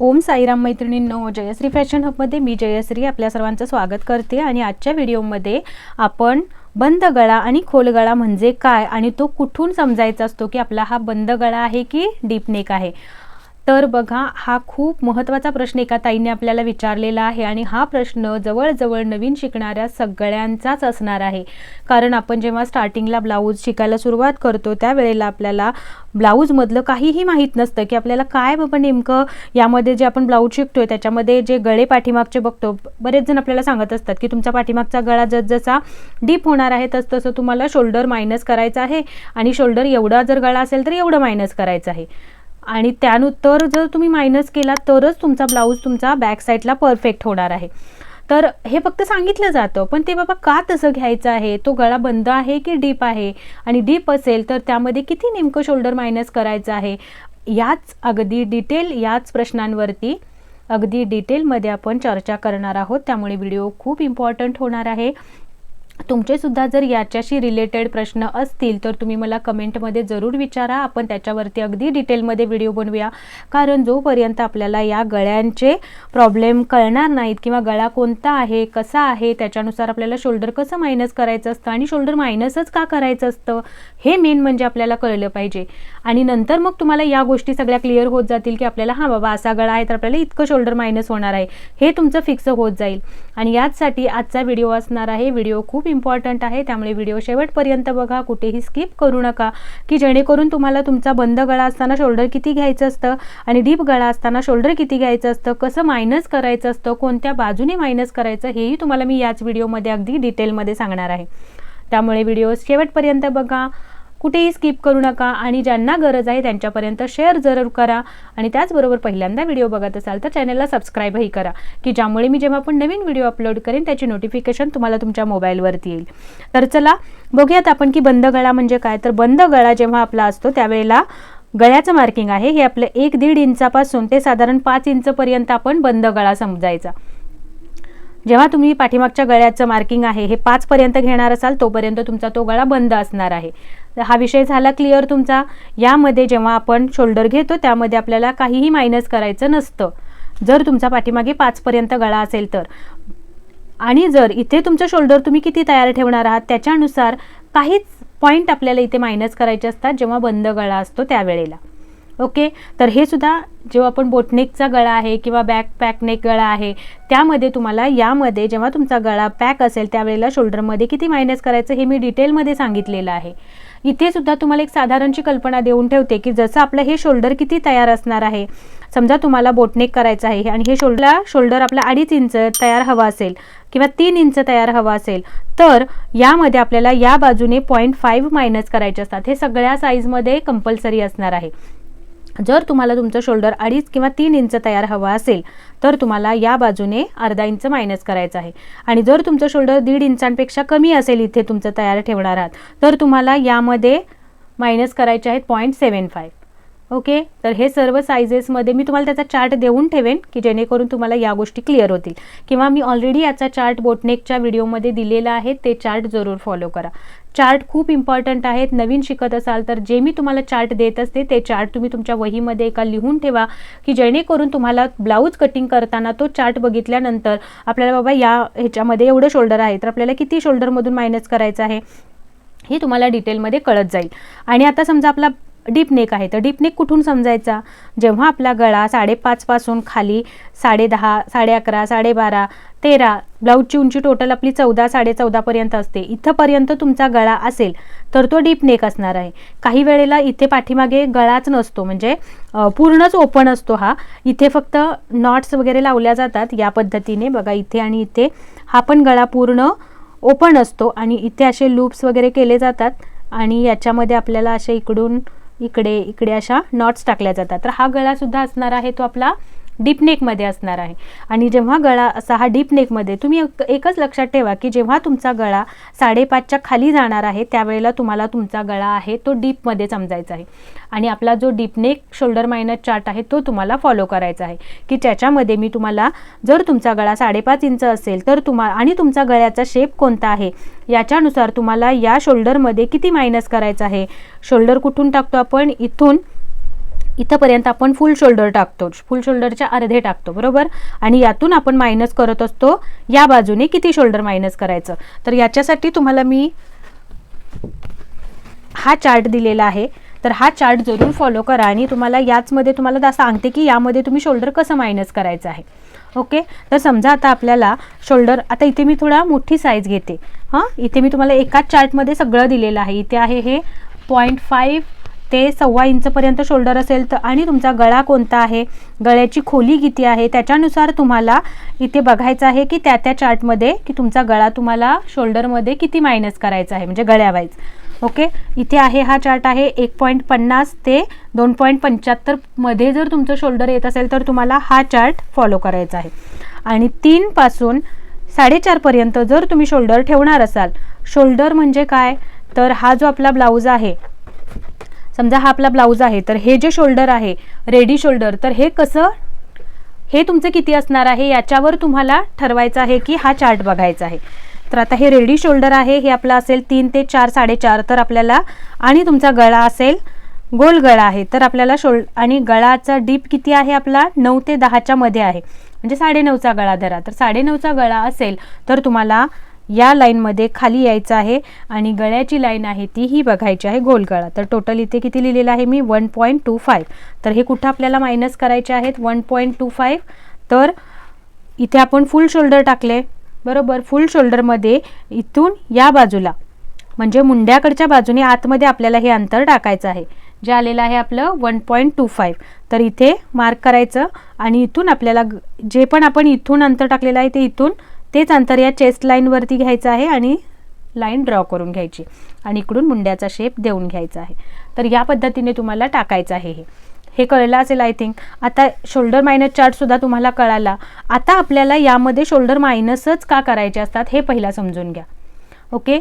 ओम साईराम मैत्रिणींनो जयश्री फॅशन हबमध्ये मी जयश्री आपल्या सर्वांचं स्वागत करते आणि आजच्या व्हिडिओमध्ये आपण बंद गळा आणि खोल गळा म्हणजे काय आणि तो कुठून समजायचा असतो की आपला हा बंद गळा आहे की डीप नेक आहे? तर बघा हा खूप महत्त्वाचा प्रश्न एका ताईने आपल्याला विचारलेला आहे आणि हा प्रश्न जवळजवळ नवीन शिकणाऱ्या सगळ्यांचाच असणार आहे. कारण आपण जेव्हा स्टार्टिंगला ब्लाऊज शिकायला सुरुवात करतो त्यावेळेला आपल्याला ब्लाऊजमधलं काहीही माहीत नसतं की आपल्याला काय बाबा नेमकं यामध्ये जे आपण ब्लाऊज शिकतोय त्याच्यामध्ये जे गळे पाठीमागचे बघतो बरेच जण आपल्याला सांगत असतात की तुमचा पाठीमागचा गळा जसजसा डीप होणार आहे तस तसं तुम्हाला शोल्डर मायनस करायचं आहे आणि शोल्डर एवढा जर गळा असेल तर एवढं मायनस करायचं आहे. आणि त्यानुसार जर तुम्ही मायनस केला तरच तुमचा ब्लाऊज तुमचा बॅक साईडला परफेक्ट होणार आहे. तर हे फक्त सांगितलं जातं पण ते बाबा का तसं घ्यायचं आहे? तो गळा बंद आहे की डीप आहे? आणि डीप असेल तर त्यामध्ये किती नेमकं शोल्डर मायनस करायचं आहे? याच अगदी डिटेल याच प्रश्नांवरती अगदी डिटेलमध्ये आपण चर्चा करणार आहोत. त्यामुळे व्हिडिओ खूप इम्पॉर्टंट होणार आहे. तुमचेसुद्धा जर याच्याशी रिलेटेड प्रश्न असतील तर तुम्ही मला कमेंटमध्ये जरूर विचारा. आपण त्याच्यावरती अगदी डिटेलमध्ये व्हिडिओ बनवूया. कारण जोपर्यंत आपल्याला या गळ्यांचे प्रॉब्लेम कळणार नाहीत किंवा गळा कोणता आहे कसा आहे त्याच्यानुसार आपल्याला शोल्डर कसं मायनस करायचं असतं आणि शोल्डर मायनसच का करायचं असतं हे मेन म्हणजे आपल्याला कळलं पाहिजे. आणि नंतर मग तुम्हाला या गोष्टी सगळ्या क्लिअर होत जातील की आपल्याला हां बाबा असा गळा आहे तर आपल्याला इतकं शोल्डर मायनस होणार आहे. हे तुमचं फिक्स होत जाईल. आणि याचसाठी आजचा व्हिडिओ असणार आहे. व्हिडिओ खूप खूप इम्पॉर्टंट आहे. त्यामुळे व्हिडिओ शेवटपर्यंत बघा. कुठेही स्किप करू नका. की जेणेकरून तुम्हाला तुमचा बंद गळा असताना शोल्डर किती घ्यायचं असतं आणि डीप गळा असताना शोल्डर किती घ्यायचं असतं? कसं मायनस करायचं असतं? कोणत्या बाजूने मायनस करायचं? हेही तुम्हाला मी याच व्हिडिओमध्ये अगदी डिटेलमध्ये सांगणार आहे. त्यामुळे व्हिडिओ शेवटपर्यंत बघा. कुठेही स्किप करू नका आणि ज्यांना गरज आहे त्यांच्यापर्यंत शेअर जरूर करा. आणि त्याचबरोबर पहिल्यांदा व्हिडिओ बघत असाल तर चॅनलला सबस्क्राईबही करा की ज्यामुळे मी जेव्हा पण नवीन व्हिडिओ अपलोड करेन त्याची नोटिफिकेशन तुम्हाला तुमच्या मोबाईलवरती येईल. तर चला बघूयात आपण की बंद गळा म्हणजे काय? तर बंद गळा जेव्हा आपला असतो त्यावेळेला गळ्याचं मार्किंग आहे. हे आपलं एक दीड इंचापासून ते साधारण पाच इंचपर्यंत आपण बंद गळा समजायचा. जेव्हा तुम्ही पाठीमागच्या गळ्याचं मार्किंग आहे हे पाचपर्यंत घेणार असाल तोपर्यंत तुमचा तो गळा बंद असणार आहे. हा विषय झाला क्लिअर तुमचा. यामध्ये जेव्हा आपण शोल्डर घेतो त्यामध्ये आपल्याला काहीही मायनस करायचं नसतं. जर तुमचा पाठीमागे पाचपर्यंत गळा असेल तर. आणि जर इथे तुमचं शोल्डर तुम्ही किती तयार ठेवणार आहात त्याच्यानुसार काहीच पॉईंट आपल्याला इथे मायनस करायचे असतात जेव्हा बंद गळा असतो त्यावेळेला. ओके तर हे सुद्धा जेव्हा आपण बोटनेकचा गळा आहे किंवा बॅक पॅकनेक गळा आहे त्यामध्ये तुम्हाला यामध्ये जेव्हा तुमचा गळा पॅक असेल त्यावेळेला शोल्डरमध्ये किती मायनस करायचं हे मी डिटेलमध्ये सांगितलेलं आहे. इथे सुद्धा तुम्हाला एक साधारणची कल्पना देऊन ठेवते की जसं आपलं हे शोल्डर किती तयार असणार आहे. समजा तुम्हाला बोटनेक करायचं आहे आणि हे शोल्डर शोल्डर आपला अडीच इंच तयार हवा असेल किंवा तीन इंच तयार हवा असेल तर यामध्ये आपल्याला या बाजूने पॉईंट फाईव्ह मायनस करायचे असतात. हे सगळ्या साईजमध्ये कंपल्सरी असणार आहे. जर तुम्हाला तुमचं शोल्डर अडीच किंवा तीन इंच तयार हवा असेल तर तुम्हाला या बाजूने अर्धा इंच मायनस करायचं आहे. आणि जर तुमचं शोल्डर दीड इंचांपेक्षा कमी असेल इथे तुमचं तयार ठेवणार आहात तर तुम्हाला यामध्ये मायनस करायचे आहेत पॉईंट सेवन फाईव्ह ओके? तर हे सर्व सायझेसमध्ये मी तुम्हाला त्याचा चार्ट देऊन ठेवेन की जेणेकरून तुम्हाला या गोष्टी क्लिअर होतील. किंवा मी ऑलरेडी याचा चार्ट बोटनेकच्या व्हिडिओमध्ये दिलेला आहे ते चार्ट जरूर फॉलो करा. चार्ट खूप इम्पॉर्टंट आहेत. नवीन शिकत असाल तर जे मी तुम्हाला चार्ट देत असते ते चार्ट तुम्ही तुमच्या वहीमध्ये एका लिहून ठेवा की जेणेकरून तुम्हाला ब्लाऊज कटिंग करताना तो चार्ट बघितल्यानंतर आपल्याला बाबा या ह्याच्यामध्ये एवढं शोल्डर आहे तर आपल्याला किती शोल्डरमधून मायनस करायचं आहे हे तुम्हाला डिटेलमध्ये कळत जाईल. आणि आता समजा आपला डीप नेक आहे. तर डीप नेक कुठून समजायचा? जेव्हा आपला गळा साडेपाचपासून खाली साडे दहा साडे अकरा साडेबारा तेरा ब्लाऊजची उंची टोटल आपली चौदा साडे चौदापर्यंत असते. इथंपर्यंत तुमचा गळा असेल तर तो डीप नेक असणार आहे. काही वेळेला इथे पाठीमागे गळाच नसतो म्हणजे पूर्णच ओपन असतो हा. इथे फक्त नॉट्स वगैरे लावल्या जातात या पद्धतीने. बघा इथे आणि इथे हा पण गळा पूर्ण ओपन असतो आणि इथे असे लूप्स वगैरे केले जातात आणि याच्यामध्ये आपल्याला असे इकडून इकडे इकडे अशा नॉट्स टाकल्या जातात. तर हा गळासुद्धा असणार आहे तो आपला डीप नेकमध्ये असणार आहे. आणि जेव्हा गळा असा हा डीप नेकमध्ये तुम्ही एकच लक्षात ठेवा की जेव्हा तुमचा गळा साडेपाचच्या खाली जाणार आहे त्यावेळेला तुम्हाला तुमचा गळा आहे तो डीपमध्ये समजायचा आहे. आणि आपला जो deep neck shoulder minus chart आहे तो तुम्हाला फॉलो करायचा आहे. की त्याच्यामध्ये मी तुम्हाला जर तुमचा गळा साडेपाच इंच असेल तर तुम्हा आणि तुमचा गळ्याचा शेप कोणता आहे याच्यानुसार तुम्हाला या शोल्डरमध्ये किती मायनस करायचं आहे? शोल्डर कुठून टाकतो आपण? इथून इथंपर्यंत आपण फुल शोल्डर टाकतो. फुल शोल्डरच्या अर्धे टाकतो बरोबर? आणि यातून आपण मायनस करत असतो. या बाजूने किती शोल्डर मायनस करायचं? तर याच्यासाठी तुम्हाला मी हा चार्ट दिलेला आहे. तर हा चार्ट जरूर फॉलो करा आणि तुम्हाला याचमध्ये तुम्हाला दा- सांगते की यामध्ये तुम्ही शोल्डर कसं मायनस करायचं आहे. ओके तर समजा आता आपल्याला शोल्डर आता इथे मी थोडा मोठी साईज घेते. हां? इथे मी तुम्हाला एकाच चार्टमध्ये सगळं दिलेलं आहे. इथे आहे हे पॉईंट फाईव्ह ते सव्वा इंचपर्यंत शोल्डर असेल तर आणि तुमचा गळा कोणता आहे? गळ्याची खोली किती आहे? त्याच्यानुसार तुम्हाला इथे बघायचं आहे की त्या त्या चार्टमध्ये की तुमचा गळा तुम्हाला शोल्डरमध्ये किती मायनस करायचा आहे म्हणजे गळ्यावाईज. ओके? इथे आहे हा चार्ट आहे एक पॉईंट पन्नास ते दोन पॉईंट पंच्याहत्तरमध्ये जर तुमचं शोल्डर येत असेल तर तुम्हाला हा चार्ट फॉलो करायचा आहे. आणि तीनपासून साडेचारपर्यंत जर तुम्ही शोल्डर ठेवणार असाल शोल्डर म्हणजे काय? तर हा जो आपला ब्लाऊज आहे समजा हा आपला ब्लाऊज आहे तर हे जे शोल्डर आहे रेडी शोल्डर तर हे कसं हे तुमचं किती असणार आहे याच्यावर तुम्हाला ठरवायचं आहे की हा चार्ट बघायचा आहे. तर आता हे रेडी शोल्डर आहे हे आपलं असेल तीन ते चार साडेचार तर आपल्याला आणि तुमचा गळा असेल गोल गळा आहे तर आपल्याला शोल्ड आणि गळाचा डीप किती आहे आपला नऊ ते दहाच्या मध्ये आहे. म्हणजे साडेनऊचा गळा धरा तर साडेनऊचा गळा असेल तर तुम्हाला या लाईनमध्ये खाली यायचं आहे आणि गळ्याची लाईन आहे ती ही बघायची आहे गोल गळा तर टोटल इथे किती लिहिलेलं आहे मी? वन पॉईंट टू फाईव्ह तर हे कुठं आपल्याला मायनस करायचे आहेत? वन पॉईंट टू फाईव्ह तर इथे आपण फुल शोल्डर टाकले. बरोबर? फुल शोल्डरमध्ये इथून या बाजूला म्हणजे मुंड्याकडच्या बाजूने आतमध्ये आपल्याला हे अंतर टाकायचं आहे. जे आलेलं आहे आपलं वन पॉईंट टू फाईव्ह तर इथे मार्क करायचं आणि इथून आपल्याला जे पण आपण इथून अंतर टाकलेलं आहे ते इथून तेच अंतर या चेस्ट लाईनवरती घ्यायचं आहे आणि लाईन ड्रॉ करून घ्यायची. आणि इकडून मुंड्याचा शेप देऊन घ्यायचा आहे. तर या पद्धतीने तुम्हाला टाकायचं आहे हे. हे कळलं असेल आय थिंक आता शोल्डर मायनस चार्टसुद्धा तुम्हाला कळाला. आता आपल्याला यामध्ये शोल्डर मायनसच का करायचे असतात हे पहिला समजून घ्या. ओके?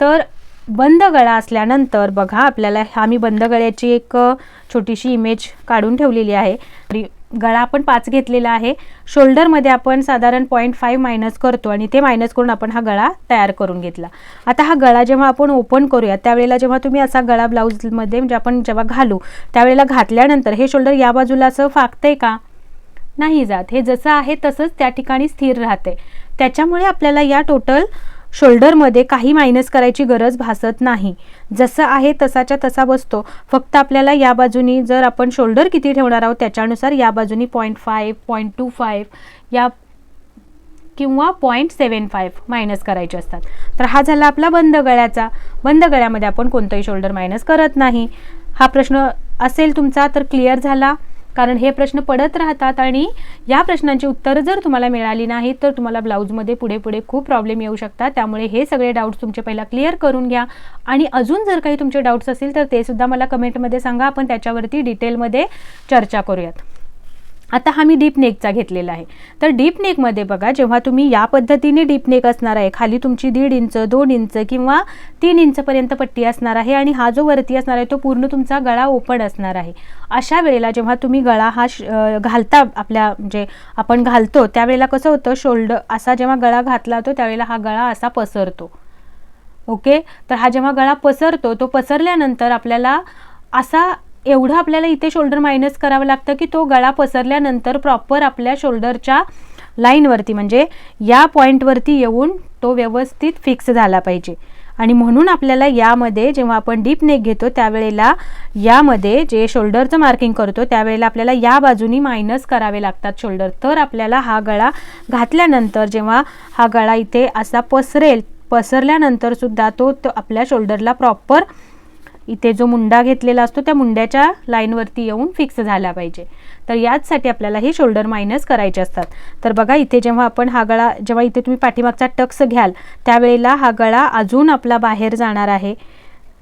तर बंद गळा असल्यानंतर बघा आपल्याला हा मी बंद गळ्याची एक छोटीशी इमेज काढून ठेवलेली आहे. गळा आपण पाच घेतलेला आहे. शोल्डरमध्ये आपण साधारण पॉईंट फाईव्ह मायनस करतो आणि ते मायनस करून आपण हा गळा तयार करून घेतला. आता हा गळा जेव्हा आपण ओपन करूया त्यावेळेला जेव्हा तुम्ही असा गळा ब्लाऊजमध्ये म्हणजे आपण जेव्हा घालू त्यावेळेला घातल्यानंतर हे शोल्डर या बाजूला असं फाकतंय का? नाही जात. हे जसं आहे तसंच त्या ठिकाणी स्थिर राहते त्याच्यामुळे आपल्याला या टोटल शोल्डरमध्ये काही मायनस करायची गरज भासत नाही. जसं आहे तसाच्या तसा बसतो. फक्त आपल्याला या बाजूनी जर आपण शोल्डर किती ठेवणार आहोत त्याच्यानुसार या बाजूनी point five point two five या किंवा पॉईंट सेवन फाईव्ह मायनस करायचे असतात. तर हा झाला आपला बंद गळ्याचा. बंद गळ्यामध्ये आपण कोणतंही शोल्डर मायनस करत नाही. हा प्रश्न असेल तुमचा तर क्लिअर झाला. कारण हे प्रश्न पडत राहतात आणि या प्रश्नांची उत्तरं जर तुम्हाला मिळाली नाही तर तुम्हाला ब्लाऊजमध्ये पुढे पुढे खूप प्रॉब्लेम येऊ शकतात. त्यामुळे हे सगळे डाऊट्स तुमचे पहिला क्लिअर करून घ्या. आणि अजून जर काही तुमचे डाऊट्स असतील तर ते सुद्धा मला कमेंटमध्ये सांगा. आपण त्याच्यावरती डिटेलमध्ये चर्चा करूयात. आता हा मी डीप नेकचा घेतलेला आहे. तर डीप नेकमध्ये बघा जेव्हा तुम्ही या पद्धतीने डीप नेक असणार आहे खाली तुमची दीड इंच दोन इंच किंवा तीन इंचपर्यंत पट्टी असणार आहे आणि हा जो वरती असणार आहे तो पूर्ण तुमचा गळा ओपन असणार आहे. अशा वेळेला जेव्हा तुम्ही गळा हा श- घालता आपल्या म्हणजे आपण घालतो त्यावेळेला कसं होतं शोल्डर असा जेव्हा गळा घातला होतो त्यावेळेला हा गळा असा पसरतो. ओके? तर हा जेव्हा गळा पसरतो तो पसरल्यानंतर आपल्याला असा एवढं आपल्याला इथे शोल्डर मायनस करावं लागतं की तो गळा पसरल्यानंतर प्रॉपर आपल्या शोल्डरच्या लाईनवरती म्हणजे या पॉईंटवरती येऊन तो व्यवस्थित फिक्स झाला पाहिजे. आणि म्हणून आपल्याला यामध्ये जेव्हा आपण डीप नेक घेतो त्यावेळेला यामध्ये जे शोल्डरचं मार्किंग करतो त्यावेळेला आपल्याला या बाजूनी मायनस करावे लागतात शोल्डर तर आपल्याला हा गळा घातल्यानंतर जेव्हा हा गळा इथे असा पसरेल पसरल्यानंतरसुद्धा तो तो आपल्या शोल्डरला प्रॉपर इथे जो मुंडा घेतलेला असतो त्या मुंड्याच्या लाईनवरती येऊन फिक्स झाला पाहिजे. तर याचसाठी आपल्याला हे शोल्डर मायनस करायचे असतात. तर बघा इथे जेव्हा आपण हा गळा जेव्हा इथे तुम्ही पाठीमागचा टक्स घ्याल त्यावेळेला हा गळा अजून आपला बाहेर जाणार आहे.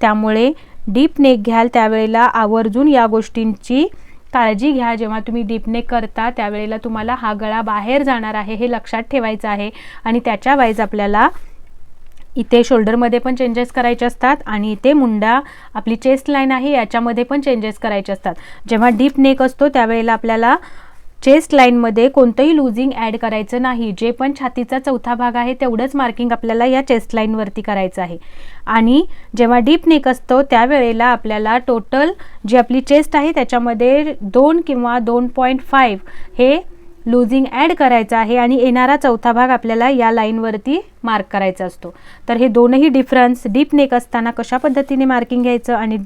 त्यामुळे डीप नेक घ्याल त्यावेळेला आवर्जून या गोष्टींची काळजी घ्या. जेव्हा तुम्ही डीप नेक करता त्यावेळेला तुम्हाला हा गळा बाहेर जाणार आहे हे लक्षात ठेवायचं आहे. आणि त्याच्या वाईज आपल्याला इथे शोल्डरमध्ये पण चेंजेस करायचे असतात आणि इथे मुंडा आपली चेस्ट लाईन आहे याच्यामध्ये पण चेंजेस करायचे असतात. जेव्हा डीप नेक असतो त्यावेळेला आपल्याला चेस्ट लाईनमध्ये कोणतंही लूजिंग ॲड करायचं नाही. जे पण छातीचा चौथा भाग आहे तेवढंच मार्किंग आपल्याला या चेस्ट लाईनवरती करायचं आहे. आणि जेव्हा डीप नेक असतो त्यावेळेला आपल्याला टोटल जी आपली चेस्ट आहे त्याच्यामध्ये दोन किंवा दोन पॉईंट फाईव्ह हे लुझिंग ॲड करायचं आहे आणि येणारा चौथा भाग आपल्याला या लाईनवरती मार्क करायचा असतो. तर हे दोनही डिफरन्स डीप नेक असताना कशा पद्धतीने मार्किंग घ्यायचं आणि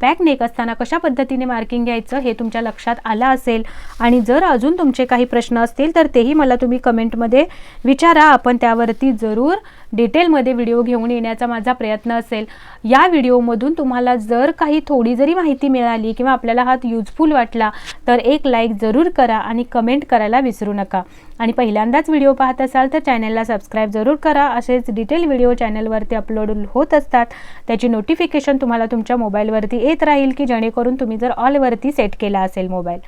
पॅक नेक असताना कशा पद्धतीने मार्किंग घ्यायचं हे तुमच्या लक्षात आलं असेल. आणि जर अजून तुमचे काही प्रश्न असतील तर तेही मला तुम्ही कमेंटमध्ये विचारा. आपण त्यावरती जरूर डिटेलमध्ये व्हिडिओ घेऊन येण्याचा माझा प्रयत्न असेल. या व्हिडिओमधून तुम्हाला जर काही थोडी जरी माहिती मिळाली किंवा आपल्याला हा युजफुल वाटला तर एक लाईक जरूर करा आणि कमेंट करायला विसरू नका. आणि पहिल्यांदाच व्हिडिओ पाहत असाल तर चॅनलला सबस्क्राईब जरूर करा. असेच डिटेल व्हिडिओ चॅनलवरती अपलोड होत असतात. त्याची नोटिफिकेशन तुम्हाला तुमच्या मोबाईलवरती येत राहील की जेणेकरून तुम्ही जर ऑलवरती सेट केला असेल मोबाईल.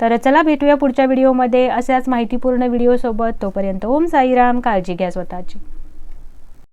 तर चला भेटूया पुढच्या व्हिडिओमध्ये. अशाच माहितीपूर्ण व्हिडिओसोबत तोपर्यंत ओम साईराम. काळजी घ्या स्वतःची.